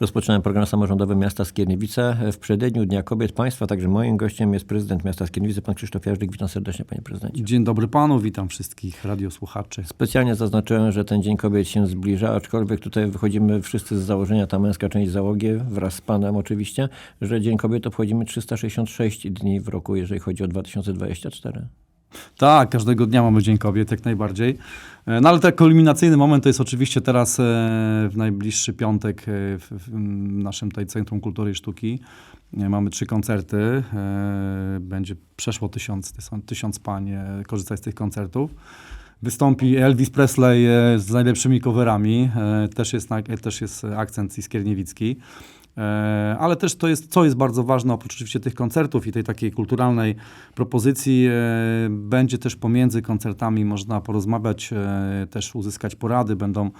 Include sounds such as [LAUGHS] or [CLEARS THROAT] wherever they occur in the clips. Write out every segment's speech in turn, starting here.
Rozpoczynamy program samorządowy miasta Skierniewice. W przededniu Dnia Kobiet Państwa, także moim gościem jest prezydent miasta Skierniewice, pan Krzysztof Jarzyk. Witam serdecznie, panie prezydencie. Dzień dobry panu, witam wszystkich radiosłuchaczy. Specjalnie zaznaczyłem, że ten Dzień Kobiet się zbliża, aczkolwiek tutaj wychodzimy wszyscy z założenia, ta męska część załogi, wraz z panem oczywiście, że Dzień Kobiet obchodzimy 366 dni w roku, jeżeli chodzi o 2024. Tak, każdego dnia mamy Dzień Kobiet, jak najbardziej. E, No ale ten kulminacyjny moment to jest oczywiście teraz e, w najbliższy piątek e, w, naszym tutaj Centrum Kultury i Sztuki. Mamy trzy koncerty. Będzie przeszło tysiąc, tysiąc- pań korzystać z tych koncertów. Wystąpi Elvis Presley z najlepszymi coverami. Też jest, też jest akcent iskierniewicki. E, Ale też to jest, co jest bardzo ważne, oprócz oczywiście tych koncertów i tej takiej kulturalnej propozycji, e, będzie też pomiędzy koncertami można porozmawiać, e, też uzyskać porady, będą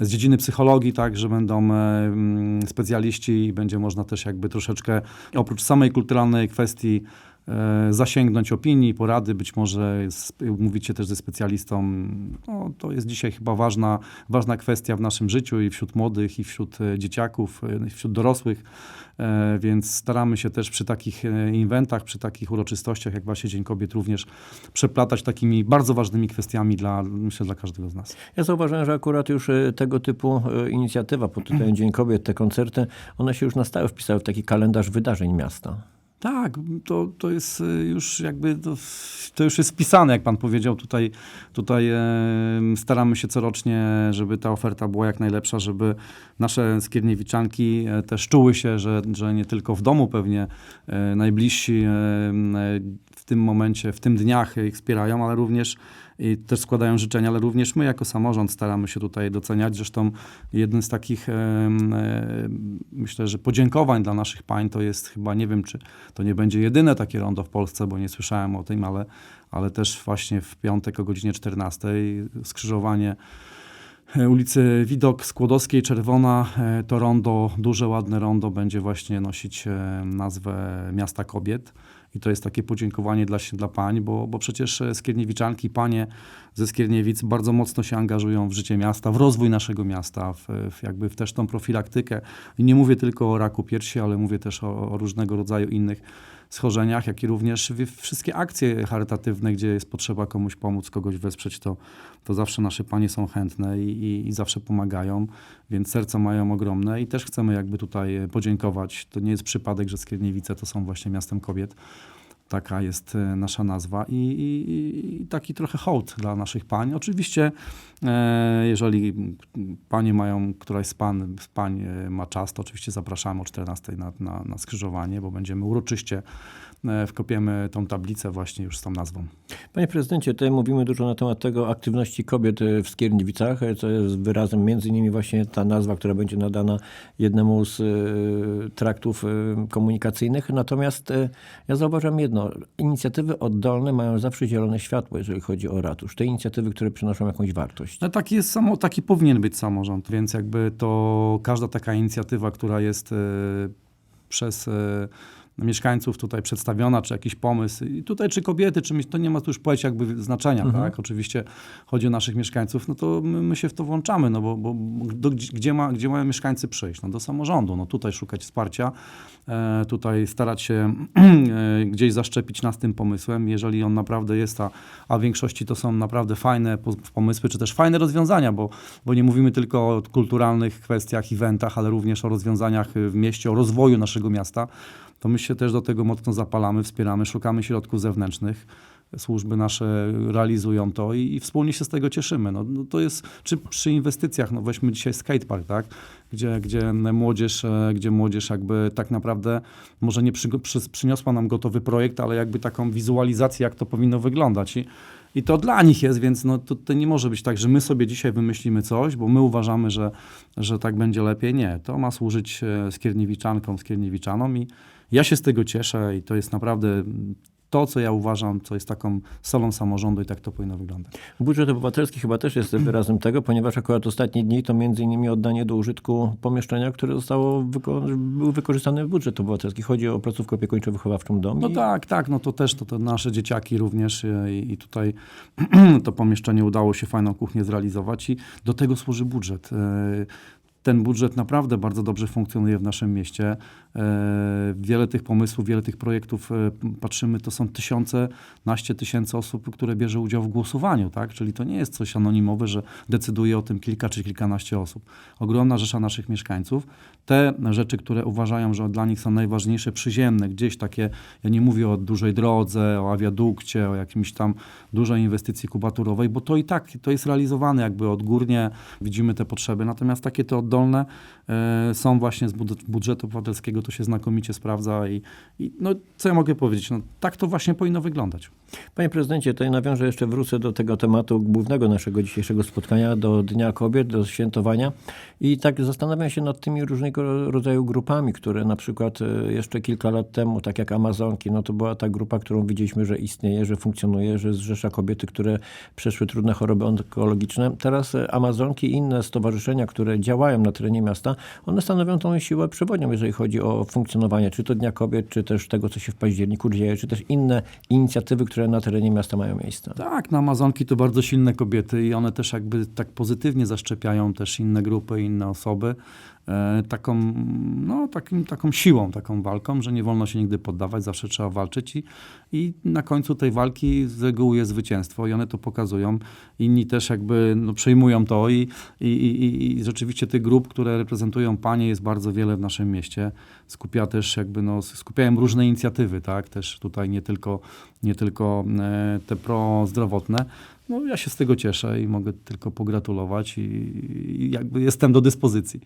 z dziedziny psychologii, tak, że będą mm, specjaliści i będzie można też jakby troszeczkę oprócz samej kulturalnej kwestii zasięgnąć opinii, porady, być może z, umówić się też ze specjalistą. No, to jest dzisiaj chyba ważna, ważna kwestia w naszym życiu i wśród młodych, i wśród e, dzieciaków, e, i wśród dorosłych, e, więc staramy się też przy takich e, inwentach, przy takich uroczystościach, jak właśnie Dzień Kobiet, również przeplatać takimi bardzo ważnymi kwestiami dla, myślę, dla każdego z nas. Ja zauważyłem, że akurat już e, tego typu e, inicjatywa pod tytułem [CLEARS THROAT] Dzień Kobiet, te koncerty, one się już na stałe wpisały w taki kalendarz wydarzeń miasta. Tak, to, to jest y, już jakby, to, to już jest wpisane, jak pan powiedział, tutaj, tutaj staramy się corocznie, żeby ta oferta była jak najlepsza, żeby nasze skierniewiczanki e, też czuły się, że, że nie tylko w domu pewnie e, najbliżsi e, w tym momencie, w tym dniach ich wspierają, ale również i też składają życzenia, ale również my jako samorząd staramy się tutaj doceniać. Zresztą jednym z takich, myślę, że podziękowań dla naszych pań to jest chyba, nie wiem, czy to nie będzie jedyne takie rondo w Polsce, bo nie słyszałem o tym, ale, ale też właśnie w piątek o godzinie 14 skrzyżowanie e, ulicy Widok Skłodowskiej, Czerwona, e, to rondo, duże, ładne rondo będzie właśnie nosić e, nazwę Miasta Kobiet. I to jest takie podziękowanie dla, dla pań, bo, bo przecież e, skierniewiczanki, panie ze Skierniewic bardzo mocno się angażują w życie miasta, w rozwój naszego miasta, w, w jakby w też tą profilaktykę. I nie mówię tylko o raku piersi, ale mówię też o, o różnego rodzaju innych schorzeniach, jak i również wszystkie akcje charytatywne, gdzie jest potrzeba komuś pomóc, kogoś wesprzeć, to, to zawsze nasze panie są chętne i, i, i zawsze pomagają, więc serca mają ogromne i też chcemy jakby tutaj podziękować. To nie jest przypadek, że Skierniewice to są właśnie miastem kobiet. Taka jest e, nasza nazwa i, i, i taki trochę hołd dla naszych pań. Oczywiście, e, jeżeli panie mają, któraś z, pań e, ma czas, to oczywiście zapraszamy o 14 na, na, na skrzyżowanie, bo będziemy uroczyście e, wkopiemy tą tablicę właśnie już z tą nazwą. Panie prezydencie, tutaj mówimy dużo na temat tego aktywności kobiet e, w Skierniewicach, e, co jest wyrazem między innymi właśnie ta nazwa, która będzie nadana jednemu z e, traktów komunikacyjnych. Natomiast ja zauważam jedno, inicjatywy oddolne mają zawsze zielone światło, jeżeli chodzi o ratusz. Te inicjatywy, które przynoszą jakąś wartość. No taki, jest samo, taki powinien być samorząd, więc jakby to każda taka inicjatywa, która jest przez mieszkańców tutaj przedstawiona, czy jakiś pomysł, i tutaj czy kobiety, czy to nie ma tu już powiedzieć jakby znaczenia, tak? Oczywiście chodzi o naszych mieszkańców, no to my, my się w to włączamy, no bo, bo do, gdzie, ma, gdzie mają mieszkańcy przyjść? No do samorządu, no tutaj szukać wsparcia, e, tutaj starać się [CLEARS THROAT] e, gdzieś zaszczepić nas tym pomysłem, jeżeli on naprawdę jest, a, a w większości to są naprawdę fajne po- pomysły, czy też fajne rozwiązania, bo, bo nie mówimy tylko o kulturalnych kwestiach, eventach, ale również o rozwiązaniach w mieście, o rozwoju naszego miasta, to my się też do tego mocno zapalamy, wspieramy, szukamy środków zewnętrznych. Służby nasze realizują to i, i wspólnie się z tego cieszymy. No, no to jest, czy przy inwestycjach, no weźmy dzisiaj skatepark, tak? Gdzie, gdzie młodzież, e, gdzie młodzież jakby tak naprawdę może nie przy, przy, przyniosła nam gotowy projekt, ale jakby taką wizualizację, jak to powinno wyglądać. I, i to dla nich jest, więc no, to, to nie może być tak, że my sobie dzisiaj wymyślimy coś, bo my uważamy, że, że tak będzie lepiej. Nie, to ma służyć e, skierniewiczankom, skierniewiczanom i ja się z tego cieszę i to jest naprawdę to, co ja uważam, co jest taką solą samorządu i tak to powinno wyglądać. Budżet obywatelski chyba też jest [CLEARS THROAT] wyrazem tego, ponieważ akurat ostatnie dni to między innymi oddanie do użytku pomieszczenia, które zostało wyko- był wykorzystane w budżet obywatelski. Chodzi o placówkę opiekuńczo-wychowawczą dom. No i- tak, tak, no to też to, to nasze dzieciaki również e, i, i tutaj [CLEARS THROAT] to pomieszczenie udało się fajną kuchnię zrealizować i do tego służy budżet. Ten budżet naprawdę bardzo dobrze funkcjonuje w naszym mieście. E, Wiele tych pomysłów, wiele tych projektów, e, patrzymy, to są tysiące, naście tysięcy osób, które bierze udział w głosowaniu, tak? Czyli to nie jest coś anonimowe, że decyduje o tym kilka czy kilkanaście osób. Ogromna rzesza naszych mieszkańców. Te rzeczy, które uważają, że dla nich są najważniejsze, przyziemne, gdzieś takie, ja nie mówię o dużej drodze, o awiadukcie, o jakimś tam dużej inwestycji kubaturowej, bo to i tak, to jest realizowane jakby odgórnie, widzimy te potrzeby, natomiast takie te oddolne e, są właśnie z bud- budżetu obywatelskiego, to się znakomicie sprawdza i, i no, co ja mogę powiedzieć, no, tak to właśnie powinno wyglądać. Panie prezydencie, tutaj nawiążę jeszcze, wrócę do tego tematu głównego naszego dzisiejszego spotkania, do Dnia Kobiet, do świętowania. I tak zastanawiam się nad tymi różnego rodzaju grupami, które na przykład e, jeszcze kilka lat temu, tak jak Amazonki, no to była ta grupa, którą widzieliśmy, że istnieje, że funkcjonuje, że zrzesza kobiety, które przeszły trudne choroby onkologiczne. Teraz e, Amazonki i inne stowarzyszenia, które działają na terenie miasta, one stanowią tą siłę przewodnią, jeżeli chodzi o funkcjonowanie, czy to Dnia Kobiet, czy też tego, co się w październiku dzieje, czy też inne inicjatywy, które na terenie miasta mają miejsce. Tak, no Amazonki to bardzo silne kobiety i one też jakby tak pozytywnie zaszczepiają też inne grupy, inne osoby taką, no, takim, taką siłą, taką walką, że nie wolno się nigdy poddawać, zawsze trzeba walczyć i, i na końcu tej walki z reguły jest zwycięstwo i one to pokazują. Inni też jakby no, przejmują to i, i, i, i rzeczywiście tych grup, które reprezentują panie jest bardzo wiele w naszym mieście. Skupia też jakby, no, skupiają różne inicjatywy, tak, też tutaj nie tylko, nie tylko e, te prozdrowotne. No ja się z tego cieszę i mogę tylko pogratulować i, i jakby jestem do dyspozycji.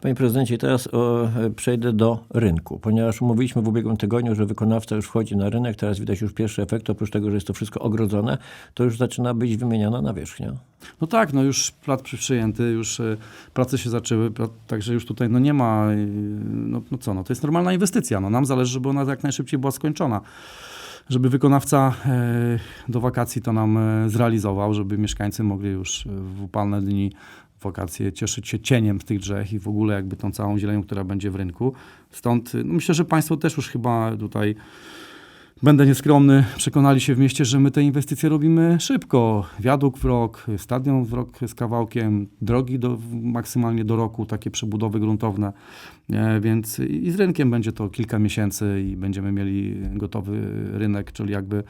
Panie prezydencie, teraz o, przejdę do rynku, ponieważ mówiliśmy w ubiegłym tygodniu, że wykonawca już wchodzi na rynek, teraz widać już pierwszy efekt, oprócz tego, że jest to wszystko ogrodzone, to już zaczyna być wymieniana nawierzchnia. No tak, no już plat przyjęty, już e, prace się zaczęły, także już tutaj no nie ma, e, no, no co, no to jest normalna inwestycja, no nam zależy, żeby ona jak najszybciej była skończona. Żeby wykonawca e, do wakacji to nam e, zrealizował, żeby mieszkańcy mogli już e, w upalne dni wakacje cieszyć się cieniem tych drzew i w ogóle jakby tą całą zielenią, która będzie w rynku. Stąd no myślę, że Państwo też już chyba tutaj Będę nieskromny, przekonali się w mieście, że my te inwestycje robimy szybko. Wiaduk w rok, stadion w rok z kawałkiem, drogi do, maksymalnie do roku, takie przebudowy gruntowne. E, więc i z rynkiem będzie to kilka miesięcy i będziemy mieli gotowy rynek, czyli jakby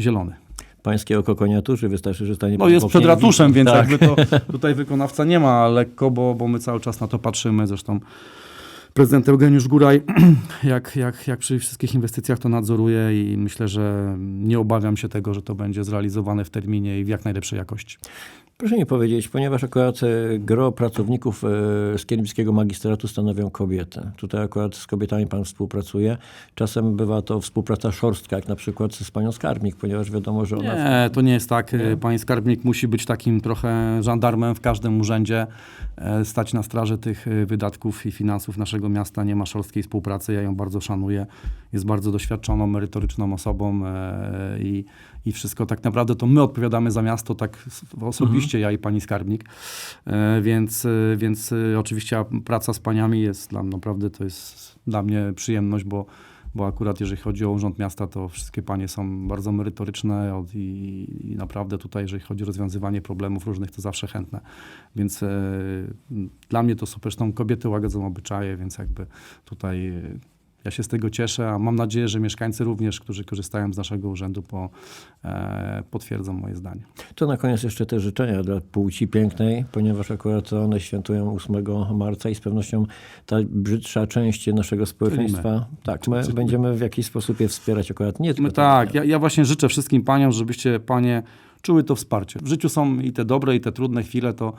zielony. Pańskie oko koniaturzy, wystarczy, że stanie No jest przed ratuszem, więc tak. jakby to [LAUGHS] tutaj wykonawca nie ma lekko, bo, bo my cały czas na to patrzymy. Zresztą prezydent Eugeniusz Góraj, [CLEARS THROAT] jak, jak, jak przy wszystkich inwestycjach to nadzoruje i myślę, że nie obawiam się tego, że to będzie zrealizowane w terminie i w jak najlepszej jakości. Proszę mi powiedzieć, ponieważ akurat e, gro pracowników e, Skierniewskiego Magistratu stanowią kobiety. Tutaj akurat z kobietami pan współpracuje. Czasem bywa to współpraca szorstka, jak na przykład z panią Skarbnik, ponieważ wiadomo, że ona... Nie, to nie jest tak. Nie? Pani skarbnik musi być takim trochę żandarmem w każdym urzędzie, e, stać na straży tych wydatków i finansów naszego miasta. Nie ma szorstkiej współpracy, ja ją bardzo szanuję. Jest bardzo doświadczoną, merytoryczną osobą i, i wszystko tak naprawdę to my odpowiadamy za miasto, tak osobiście ja i pani skarbnik. E, Więc, e, więc e, oczywiście praca z paniami jest dla mnie naprawdę to jest dla mnie przyjemność, bo bo akurat jeżeli chodzi o Urząd Miasta, to wszystkie panie są bardzo merytoryczne od- i, i naprawdę tutaj, jeżeli chodzi o rozwiązywanie problemów różnych, to zawsze chętne. Więc e, dla mnie to super, zresztą kobiety łagodzą obyczaje, więc jakby tutaj e, ja się z tego cieszę, a mam nadzieję, że mieszkańcy również, którzy korzystają z naszego urzędu, po, e, potwierdzą moje zdanie. To na koniec jeszcze te życzenia dla płci pięknej, ponieważ akurat one świętują 8 marca i z pewnością ta brzydsza część naszego społeczeństwa, tak, my będziemy w jakiś sposób je wspierać akurat nie tylko My tak, ja, ja właśnie życzę wszystkim paniom, żebyście panie czuły to wsparcie. W życiu są i te dobre, i te trudne chwile, to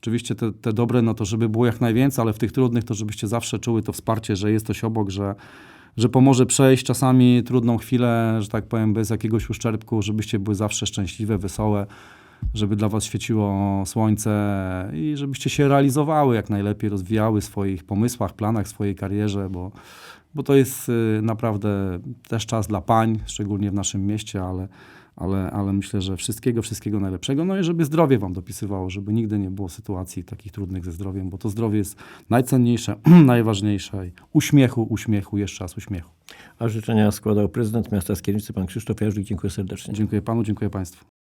oczywiście te, te dobre, no to żeby było jak najwięcej, ale w tych trudnych to żebyście zawsze czuły to wsparcie, że jest ktoś obok, że, że pomoże przejść czasami trudną chwilę, że tak powiem, bez jakiegoś uszczerbku, żebyście były zawsze szczęśliwe, wesołe, żeby dla was świeciło słońce i żebyście się realizowały jak najlepiej, rozwijały w swoich pomysłach, planach, swojej karierze, bo, bo to jest y, naprawdę też czas dla pań, szczególnie w naszym mieście, ale, ale, ale myślę, że wszystkiego, wszystkiego najlepszego. No i żeby zdrowie wam dopisywało, żeby nigdy nie było sytuacji takich trudnych ze zdrowiem, bo to zdrowie jest najcenniejsze, [CLEARS THROAT] najważniejsze. Uśmiechu, uśmiechu, jeszcze raz uśmiechu. A życzenia składał prezydent miasta Skiernicy, pan Krzysztof Jarzyk. Dziękuję serdecznie. Dziękuję panu, dziękuję państwu.